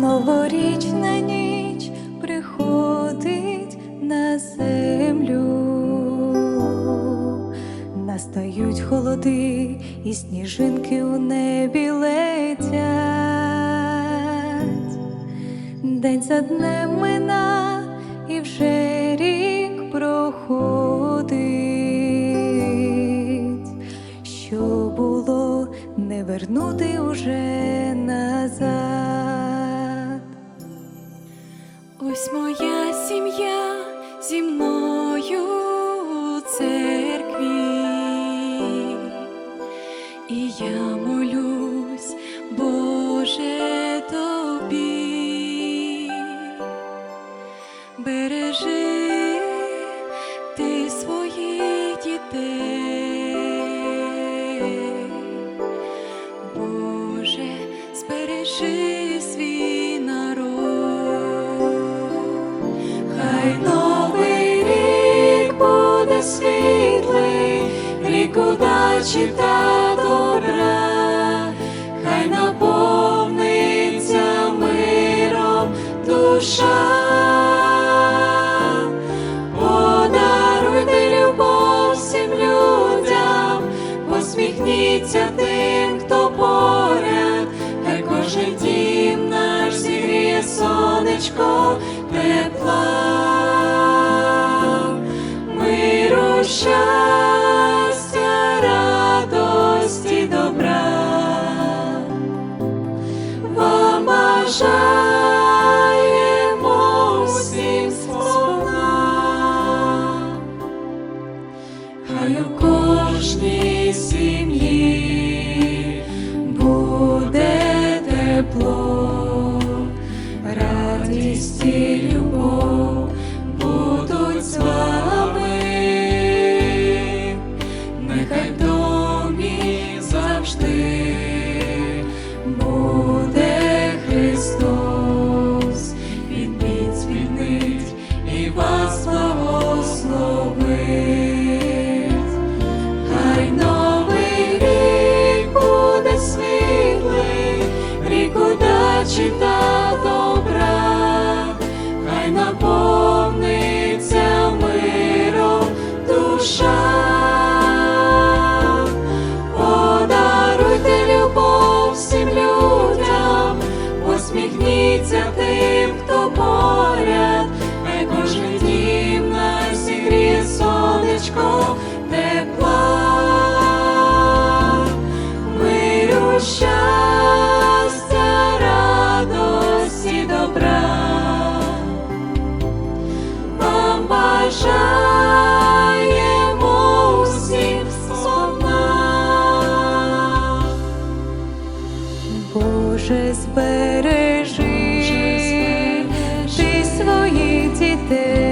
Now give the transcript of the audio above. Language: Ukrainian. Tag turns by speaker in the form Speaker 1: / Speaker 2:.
Speaker 1: Новорічна ніч приходить на землю, настають холоди, і сніжинки у небі летять. День за днем мина, і вже рік проходить. Що було, не вернути уже назад. Ось моя сім'я зі мною у церкві, і я молюсь, Боже тобі, бережи ти своїх дітей, світлий, рік удачі та добра, хай наповниться миром душа. Подаруйте любов всім людям, посміхніться тим, хто поряд, хай кожен дім наш зігріє сонечко тепла, бажаємо всім сповна. Хай у кожній сім'ї буде тепло, радість і любов будуть з вами, удачі та добра, хай наповниться Боже, збережи, ти своїх дітей.